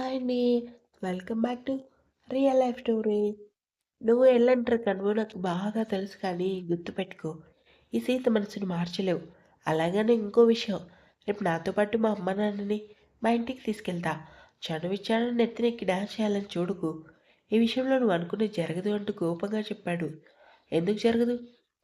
Hi అండి. Welcome back to real life story. నువ్వు ఎల్లంటారు కనుమో నాకు బాగా తెలుసు కానీ గుర్తుపెట్టుకో. ఈ సీత మనసుని మార్చలేవు. అలాగనే ఇంకో విషయం రేపు నాతో పాటు మా అమ్మ నాన్నని మా ఇంటికి తీసుకెళ్తా. చనువిచ్చానని నెత్తినెక్కి డాన్స్ చేయాలని చూడుకు ఈ విషయంలో నువ్వు అనుకున్నది జరగదు అంటూ కోపంగా చెప్పాడు. ఎందుకు జరగదు?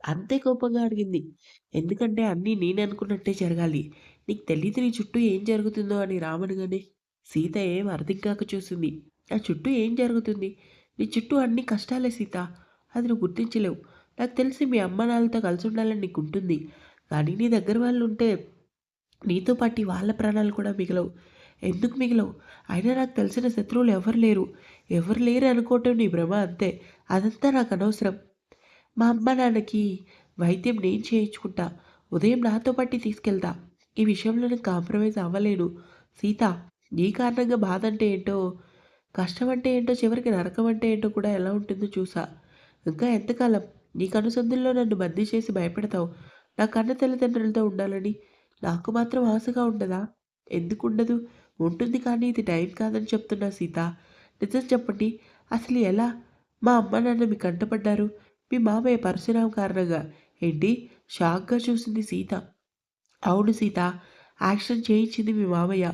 అంతే కోపంగా అడిగింది. ఎందుకంటే అన్నీ నేను అనుకున్నట్టే జరగాలి. నీకు తెలియదు నీ చుట్టూ ఏం జరుగుతుందో అని రామనుగానే సీత ఏం అర్థం కాక చూసింది. నా చుట్టూ ఏం జరుగుతుంది? నీ చుట్టూ అన్ని కష్టాలే సీత. అది నువ్వు గుర్తించలేవు. నాకు తెలిసి మీ అమ్మ నాన్నలతో కలిసి ఉండాలని నీకు ఉంటుంది కానీ నీ దగ్గర వాళ్ళు ఉంటే నీతో పాటు వాళ్ళ ప్రాణాలు కూడా మిగలవు. ఎందుకు మిగలవు? అయినా నాకు తెలిసిన శత్రువులు ఎవరు లేరు. ఎవరు లేరు అనుకోవటం నీ భ్రమ అంతే. అదంతా నాకు అనవసరం. మా అమ్మ నాన్నకి వైద్యం నేను చేయించుకుంటా. ఉదయం నాతో పట్టి తీసుకెళ్తా. ఈ విషయంలో నేను కాంప్రమైజ్ అవ్వలేను. సీత నీ కారణంగా బాధ అంటే ఏంటో, కష్టం అంటే ఏంటో, చివరికి నరకం అంటే ఏంటో కూడా ఎలా ఉంటుందో చూసా. ఇంకా ఎంతకాలం నీ కనుసందుల్లో నన్ను బందీ చేసి భయపెడతావు. నా కన్న తల్లిదండ్రులతో ఉండాలని నాకు మాత్రం ఆశగా ఉండదా? ఎందుకుండదు? ఉంటుంది కానీ ఇది టైం కాదని చెప్తున్నా సీత. నిజం చెప్పండి. అసలు ఎలా? మా అమ్మ నాన్న మీ కంటపడ్డారు. మీ మామయ్య పరశురాం కారణంగా. ఏంటి? షాక్‌గా చూసింది సీత. అవును సీత. యాక్సిడెంట్ చేయించింది మీ మామయ్య.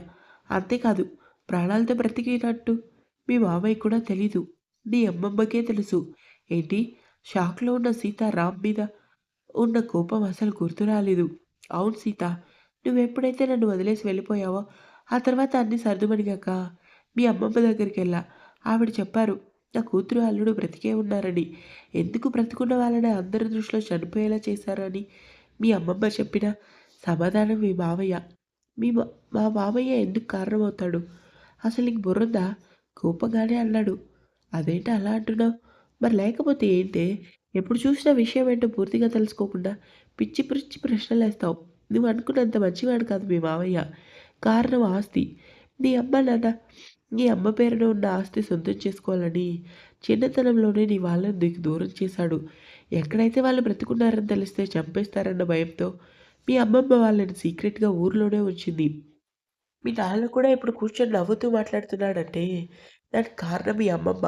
అంతేకాదు ప్రాణాలతో బ్రతికినట్టు మీ బాబాయ్ కూడా తెలీదు. నీ అమ్మమ్మకే తెలుసు. ఏంటి? షాక్‌లో ఉన్న సీత రామ్ మీద ఉన్న కోపం అసలు గుర్తు రాలేదు. అవును సీత. నువ్వెప్పుడైతే నన్ను వదిలేసి వెళ్ళిపోయావో ఆ తర్వాత అన్ని సర్దుమణిగాక మీ అమ్మమ్మ దగ్గరికి వెళ్ళా ఆవిడ చెప్పారు నా కూతురు, అల్లుడు బ్రతికే ఉన్నారని. ఎందుకు బ్రతికున్న వాళ్ళని అందరి దృష్టిలో చనిపోయేలా చేశారని మీ అమ్మమ్మ చెప్పిన సమాధానం మీ మావయ్య. మీ మా మా మావయ్య ఎందుకు కారణమవుతాడు? అసలు నీకు బుర్రుందా? కోపంగానే అన్నాడు. అదేంటి అలా అంటున్నావు? మరి లేకపోతే ఏంటి ఎప్పుడు చూసినా విషయం ఏంటో పూర్తిగా తెలుసుకోకుండా పిచ్చి పిచ్చి ప్రశ్నలేస్తావు. నువ్వు అనుకున్నంత మంచివాడు కాదు మీ మావయ్య. కారణం ఆస్తి. నీ అమ్మ నాన్న నీ అమ్మ పేరున ఉన్న ఆస్తి సొంతం చేసుకోవాలని చిన్నతనంలోనే నీ వాళ్ళని నీకు దూరం చేశాడు. ఎక్కడైతే వాళ్ళు బ్రతికున్నారని తెలిస్తే చంపేస్తారన్న భయంతో మీ అమ్మమ్మ వాళ్ళని సీక్రెట్‌గా ఊర్లోనే ఉంచింది. మీ నాన్న కూడా ఇప్పుడు కూర్చొని నవ్వుతూ మాట్లాడుతున్నాడంటే దానికి కారణం మీ అమ్మమ్మ.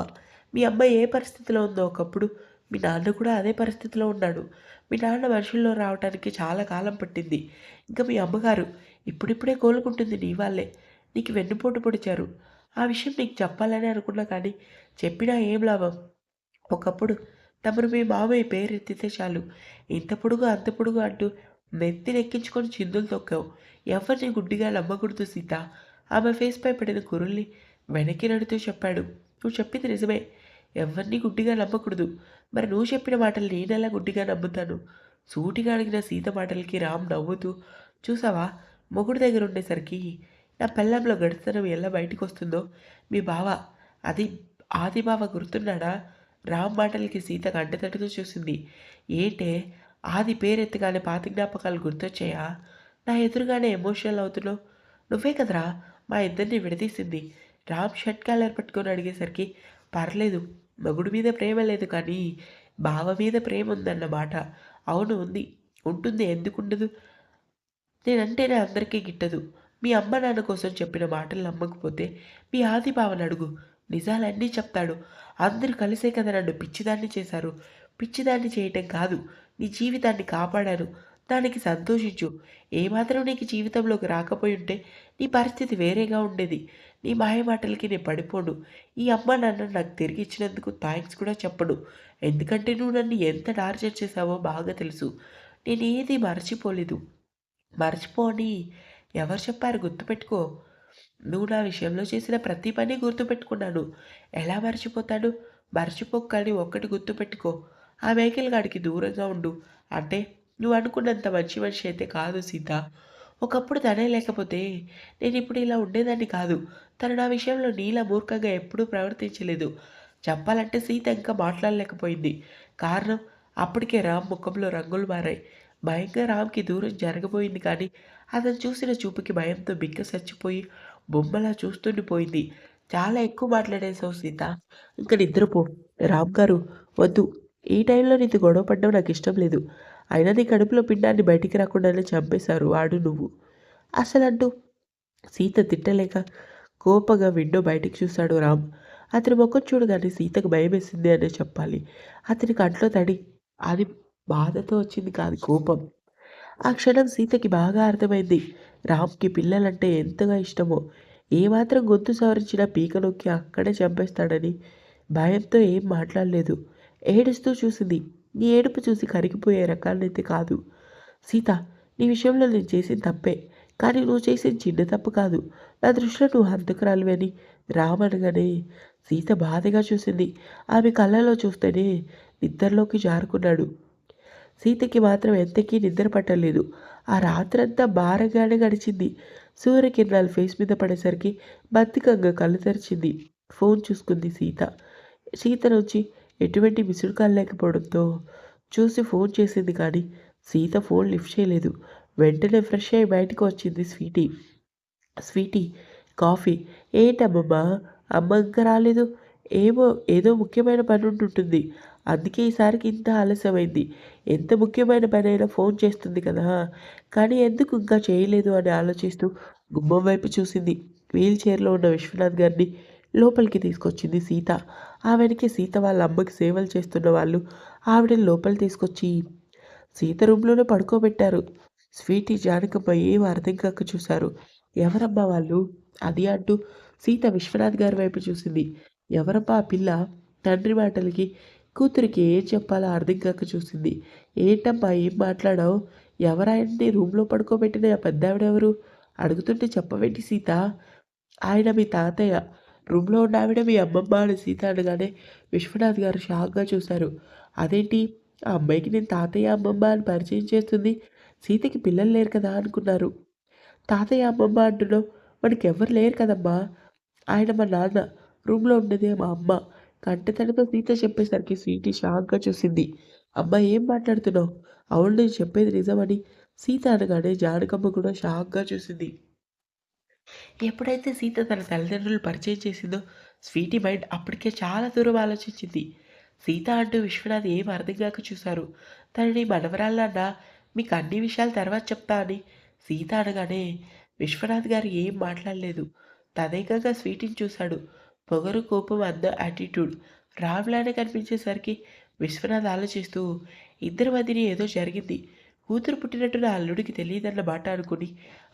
మీ అమ్మ ఏ పరిస్థితిలో ఉందో ఒకప్పుడు మీ నాన్న కూడా అదే పరిస్థితిలో ఉన్నాడు. మీ నాన్న మనుషుల్లో రావటానికి చాలా కాలం పట్టింది. ఇంకా మీ అమ్మగారు ఇప్పుడిప్పుడే కోలుకుంటుంది నీ వాళ్ళే నీకు వెన్నుపోటు పొడిచారు. ఆ విషయం నీకు చెప్పాలని అనుకున్నా కానీ చెప్పినా ఏం లాభం? ఒకప్పుడు తమరు మీ మామయ్య పేరెత్తితే చాలు ఇంత పొడుగు అంత పొడుగు అంటూ నెత్తినెక్కించుకొని చిందులు తొక్కావు. ఎవరిని గుడ్డిగా నమ్మకూడదు సీత. ఆమె ఫేస్‌పై పడిన కురుల్ని వెనక్కి నడుతూ చెప్పాడు. నువ్వు చెప్పింది నిజమే. ఎవరిని గుడ్డిగా నమ్మకూడదు. మరి నువ్వు చెప్పిన మాటలు నేనెలా గుడ్డిగా నమ్ముతాను? సూటిగా అడిగిన సీత మాటలకి రామ్ నవ్వుతూ చూసావా మొగుడు దగ్గర ఉండేసరికి నా పెళ్ళంలో గడితనం ఎలా బయటికొస్తుందో మీ బావ అది ఆది బావ గుర్తున్నాడా? రామ్ మాటలకి సీత కంటతడుతూ చూసింది. ఏంటే ఆది పేరెత్తగానే పాత జ్ఞాపకాలు గుర్తొచ్చాయా? నా ఎదురుగానే ఎమోషనల్ అవుతున్నావు. నువ్వే కదరా మా ఇద్దరిని విడదీసింది. రామ్ షర్ట్ కాలర్ పట్టుకొని అడిగేసరికి పర్లేదు మగుడి మీద ప్రేమ లేదు కానీ బావ మీద ప్రేమ ఉందన్నమాట. అవును ఉంది. ఉంటుంది ఎందుకుండదు? నేనంటేనే అందరికీ గిట్టదు. మీ అమ్మ నాన్న కోసం చెప్పిన మాటలు నమ్మకపోతే మీ ఆది బావని అడుగు. నిజాలన్నీ చెప్తాడు. అందరూ కలిసే కదా నన్ను పిచ్చిదాన్ని చేశారు. పిచ్చిదాన్ని చేయటం కాదు నీ జీవితాన్ని కాపాడాను. దానికి సంతోషించు. ఏమాత్రం నీకు జీవితంలోకి రాకపోయి ఉంటే నీ పరిస్థితి వేరేగా ఉండేది. నీ మాయమాటలకి నేను పడిపోను. ఈ అమ్మ నాన్న నాకు తిరిగి ఇచ్చినందుకు థ్యాంక్స్ కూడా చెప్పను. ఎందుకంటే నువ్వు నన్ను ఎంత టార్చర్ చేశావో బాగా తెలుసు. నేనేది ఏది మర్చిపోలేదు అని ఎవరు చెప్పారు గుర్తుపెట్టుకో. నువ్వు నా విషయంలో చేసిన ప్రతి పని గుర్తుపెట్టుకున్నాను. ఎలా మర్చిపోతాడు మర్చిపోకు కానీ ఒక్కటి గుర్తుపెట్టుకో. ఆ వెహికల్ గాడికి దూరంగా ఉండు. అంటే నువ్వు అనుకున్నంత మంచి మనిషి అయితే కాదు సీత. ఒకప్పుడు తనే లేకపోతే నేను ఇప్పుడు ఇలా ఉండేదాన్ని కాదు. తను నా విషయంలో నీలా మూర్ఖంగా ఎప్పుడూ ప్రవర్తించలేదు. చెప్పాలంటే సీత ఇంకా మాట్లాడలేకపోయింది. కారణం అప్పటికే రామ్ ముఖంలో రంగులు మారాయి. భయంగా రామ్‌కి దూరం జరగబోయింది కానీ అతను చూసిన చూపుకి భయంతో బిక్క చచ్చిపోయి బొమ్మలా చూస్తుండిపోయింది. చాలా ఎక్కువ మాట్లాడేశావు సీత. ఇంక నిద్రపో. రామ్ గారు వద్దు. ఈ టైంలో నీతో గొడవ నాకు ఇష్టం లేదు. అయినా నీ కడుపులో పిండాన్ని బయటికి రాకుండానే చంపేశారు వాడు నువ్వు. అసలంటూ సీత తిట్టలేక కోపంగా విండో బయటికి చూశాడు రామ్. అతని ముఖం చూడగానే సీతకు భయమేసింది అనే చెప్పాలి. అతని కంట్లో తడి. అది బాధతో వచ్చింది కాదు కోపం. ఆ క్షణం సీతకి బాగా అర్థమైంది. రామ్కి పిల్లలంటే ఎంతగా ఇష్టమో. ఏమాత్రం గొంతు సవరించినా పీక నొక్కి అక్కడే చంపేస్తాడని భయంతో ఏం మాట్లాడలేదు. ఏడుస్తూ చూసింది. నీ ఏడుపు చూసి కరిగిపోయే రకాలైతే కాదు. సీత నీ విషయంలో నేను చేసిన తప్పే కానీ నువ్వు చేసిన చిన్న తప్పు కాదు. నా దృష్టిలో నువ్వు హంతకురాలివి అని రామనగానే సీత బాధగా చూసింది. ఆమె కళ్ళలో చూస్తేనే నిద్రలోకి జారుకున్నాడు. సీతకి మాత్రం ఎంతకీ నిద్ర పట్టలేదు. ఆ రాత్రంతా భారంగానే గడిచింది. సూర్యకిరణాలు ఫేస్ మీద పడేసరికి బద్దికంగా కళ్ళు తెరిచింది. ఫోన్ చూసుకుంది సీత. సీత నుంచి ఎటువంటి మిస్డ్ కాల్ లేకపోవడంతో చూసి ఫోన్ చేసింది కానీ సీత ఫోన్ లిఫ్ట్ చేయలేదు. వెంటనే ఫ్రెష్ అయ్యి బయటకు వచ్చింది స్వీటీ. Sweety coffee. ఏంటమ్మమ్మా? అమ్మ ఇంకా రాలేదు. ఏమో ఏదో ముఖ్యమైన పని ఉంటుంటుంది. అందుకే ఈసారికి ఇంత ఆలస్యమైంది. ఎంత ముఖ్యమైన పని అయినా ఫోన్ చేస్తుంది కదా. కానీ ఎందుకు ఇంకా చేయలేదు అని ఆలోచిస్తూ గుమ్మం వైపు చూసింది. వీల్ చైర్లో ఉన్న విశ్వనాథ్ గారిని లోపలికి తీసుకొచ్చింది సీత. ఆవిడకి సీత వాళ్ళ అమ్మకి సేవలు చేస్తున్న వాళ్ళు ఆవిడని లోపలి తీసుకొచ్చి సీత రూమ్లోనే పడుకోబెట్టారు. స్వీటీ జానకమ్మ ఏం అర్థం కాక చూశారు. ఎవరమ్మా వాళ్ళు? అది అంటూ సీత విశ్వనాథ్ గారి వైపు చూసింది. ఎవరమ్మా ఆ పిల్ల? తండ్రి మాటలకి కూతురికి ఏం చెప్పాలో అర్థం కాక చూసింది. ఏంటమ్మా ఏం మాట్లాడావు? ఎవరాయన్ని రూమ్లో పడుకోబెట్టిన ఆ పెద్దావిడెవరు? అడుగుతుంటే చెప్పవేంటి సీత? ఆయన మీ తాతయ్య. రూమ్లో ఉన్న ఆవిడ మీ అమ్మమ్మ అని సీత అనగానే విశ్వనాథ్ గారు షాక్గా చూశారు. అదేంటి? ఆ అమ్మాయికి నేను తాతయ్య అమ్మమ్మ అని పరిచయం చేస్తుంది. సీతకి పిల్లలు లేరు కదా అనుకున్నారు. తాతయ్య అమ్మమ్మ అంటున్నావు? మనకి ఎవరు లేరు కదమ్మా. ఆయన మా నాన్న. రూమ్లో ఉన్నదే మా అమ్మ. కంటతడితో సీత చెప్పేసరికి స్వీటీ షాక్గా చూసింది. అమ్మ ఏం మాట్లాడుతున్నావు? అవును నేను చెప్పేది నిజమని. సీత అనగానే జానకమ్మ కూడా షాక్గా చూసింది. ఎప్పుడైతే సీత తన తల్లిదండ్రులు పరిచయం చేసిందో స్వీటీ మైండ్ అప్పటికే చాలా దూరం ఆలోచించింది. సీత అంటూ విశ్వనాథ్ ఏం అర్థం కాక చూశారు. తనని మనవరాళ్ళన్న మీకు అన్ని విషయాలు తర్వాత చెప్తా అని సీత అనగానే విశ్వనాథ్ గారు ఏం మాట్లాడలేదు. తదేకంగా స్వీటీని చూశాడు. పొగరు కోపం అంద యాటిట్యూడ్ రామ్లానే కనిపించేసరికి విశ్వనాథ్ ఆలోచిస్తూ ఇద్దరి మధ్యని ఏదో జరిగింది. కూతురు పుట్టినట్టున అల్లుడికి తెలియదన్న మాట అనుకుని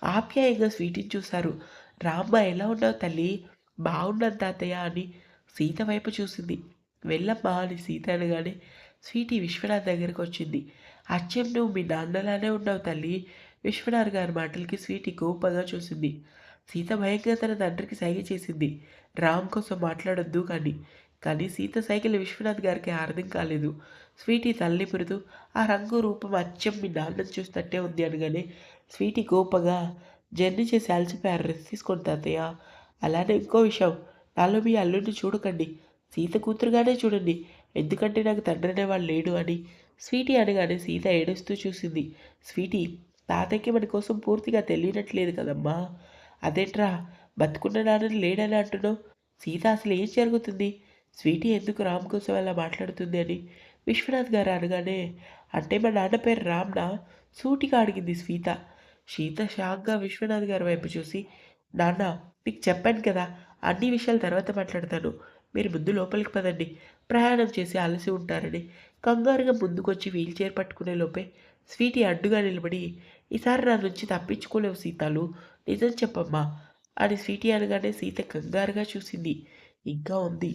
ఆప్యాయంగా స్వీటీని చూశారు. రామ్మ ఎలా ఉన్నావు తల్లి? బాగున్నాను తాతయ్య అని సీత వైపు చూసింది. వెళ్ళమ్మా అని సీత అనగానే స్వీటీ విశ్వనాథ్ దగ్గరకు వచ్చింది. అచ్చం నువ్వు మీ నాన్నలానే ఉన్నావు తల్లి విశ్వనాథ్ గారి మాటలకి స్వీటీ కోపంగా చూసింది. సీత భయంగా తన తండ్రికి సైగ చేసింది. రామ్ కోసం మాట్లాడొద్దు కానీ కానీ సీత సైకిల్ విశ్వనాథ్ గారికి అర్థం కాలేదు. స్వీటీ తల్లి పురుతూ ఆ రంగు రూపం అచ్చం మీ నాన్నని చూస్తట్టే ఉంది అనగానే స్వీటీ గోపగా జర్నీ చేసి అలసిపోయారు రెస్ట్ తీసుకొని తాతయ్య అలానే ఇంకో విషయం నాలో మీ అల్లుడిని చూడకండి సీత కూతురుగానే చూడండి ఎందుకంటే నాకు తండ్రి అనేవాడు లేడు అని స్వీటీ అనగానే సీత ఏడుస్తూ చూసింది. స్వీటీ తాతయ్యకి మన కోసం పూర్తిగా తెలియనట్లేదు కదమ్మా అదేంట్రా బతుకున్న నాన్నని లేడని అంటున్నావు? సీత అసలు ఏం జరుగుతుంది? స్వీటీ ఎందుకు రామ్ కోసం అలా మాట్లాడుతుంది అని విశ్వనాథ్ గారు అనగానే అంటే మా నాన్న పేరు రామ్నా? సూటిగా అడిగింది సీత సీత షాక్గా విశ్వనాథ్ గారి వైపు చూసి నాన్న మీకు చెప్పాను కదా అన్ని విషయాలు తర్వాత మాట్లాడతాను. మీరు ముందు లోపలికి పదండి. ప్రయాణం చేసి అలసి ఉంటారని. కంగారుగా ముందుకొచ్చి వీల్ చైర్ పట్టుకునే లోపే స్వీటీ అడ్డుగా నిలబడి ఈసారి నా నుంచి తప్పించుకోలేవు సీతాలు నిజం చెప్పమ్మా అని స్వీటీ అనగానే సీత కంగారుగా చూసింది. ఇంకా ఉంది.